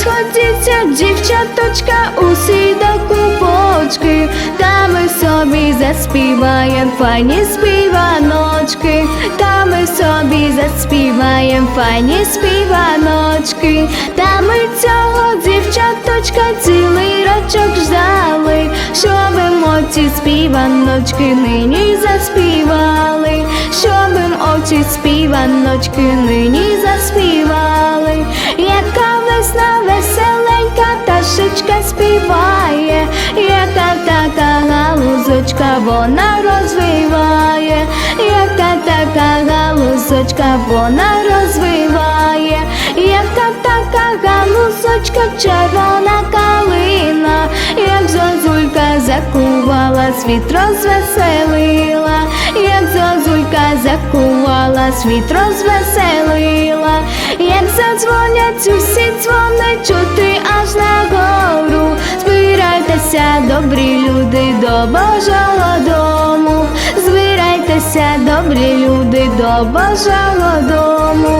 сходяться дівчаточка, усі до купочки, та ми собі заспіваєм файні співаночки, та ми собі заспіваєм файні співаночки, та ми цього дівчаточка цілий рочок ждали, щоби оці співаночки нині заспівали, щоби очі співаночки нині співає, яка така галузочка вона розвиває, яка така галузочка вона розвиває, яка така галузочка червона калина, як зозулька закувала, світ розвеселила, як зозулька закувала, світ розвеселила, як задзвонять усі дзвони чути аж на. Збирайтеся, добрі люди, до Божого дому. Збирайтеся, добрі люди, до Божого дому.